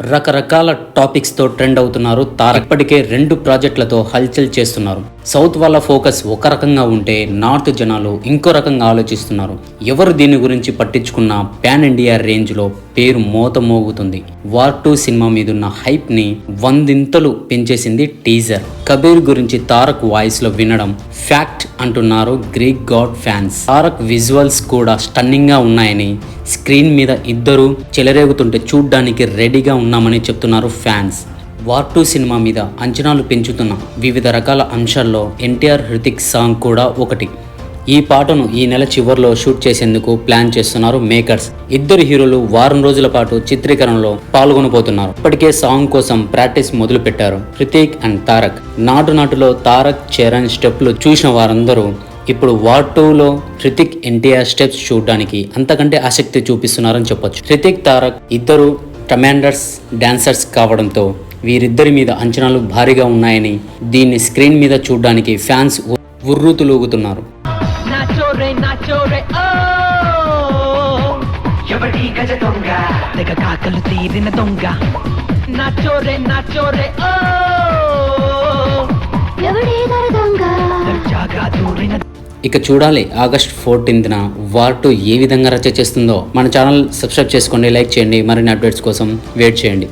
రకరకాల టాపిక్స్తో ట్రెండ్ అవుతున్నారు. తారక్ ఇప్పటికే రెండు ప్రాజెక్టులతో హల్చల్ చేస్తున్నారు. సౌత్ వాళ్ళ ఫోకస్ ఒక రకంగా ఉంటే నార్త్ జనాలు ఇంకో రకంగా ఆలోచిస్తున్నారు. ఎవరు దీని గురించి పట్టించుకున్న పాన్ ఇండియా రేంజ్లో పేరు మోత మోగుతుంది. వార్ టూ సినిమా మీదున్న హైప్ని వందింతలు పెంచేసింది టీజర్. కబీర్ గురించి తారక్ వాయిస్లో వినడం ఫ్యాక్ట్ అంటున్నారు Greek god fans. Tarak visuals కూడా స్టన్నింగ్గా ఉన్నాయని స్క్రీన్ మీద ఇద్దరు చెలరేగుతుంటే చూడ్డానికి రెడీగా ఉన్నామని చెప్తున్నారు ఫ్యాన్స్. వార్ టూ సినిమా మీద అంచనాలు పెంచుతున్న వివిధ రకాల అంశాల్లో ఎన్టీఆర్ హృతిక్ సాంగ్ కూడా ఒకటి. ఈ పాటను ఈ నెల చివరిలో షూట్ చేసేందుకు ప్లాన్ చేస్తున్నారు మేకర్స్. ఇద్దరు హీరోలు వారం రోజుల పాటు చిత్రీకరణలో పాల్గొనబోతున్నారు. ఇప్పటికే సాంగ్ కోసం ప్రాక్టీస్ మొదలు పెట్టారు హృతిక్ అండ్ తారక్. నాటు నాటులో తారక్ చరణ్ స్టెప్లు చూసిన వారందరూ ఇప్పుడు వార్ టూలో హృతిక్ ఎన్టీఆర్ స్టెప్స్ చూడడానికి అంతకంటే ఆసక్తి చూపిస్తున్నారని చెప్పొచ్చు. హృతిక్ తారక్ ఇద్దరు కమాండర్స్ డాన్సర్స్ కావడంతో వీరిద్దరి మీద అంచనాలు భారీగా ఉన్నాయని దీన్ని స్క్రీన్ మీద చూడడానికి ఫ్యాన్స్ ఉర్రూతులూగుతున్నారు. కాకలు తీరిన దొంగ. ఓ! ఇక చూడాలి ఆగస్ట్ ఫోర్టీన్త్న వార్ టూ ఏ విధంగా రచ చేస్తుందో. మన ఛానల్ సబ్స్క్రైబ్ చేసుకోండి లైక్ చేయండి. మరిన్ని అప్డేట్స్ కోసం వెయిట్ చేయండి.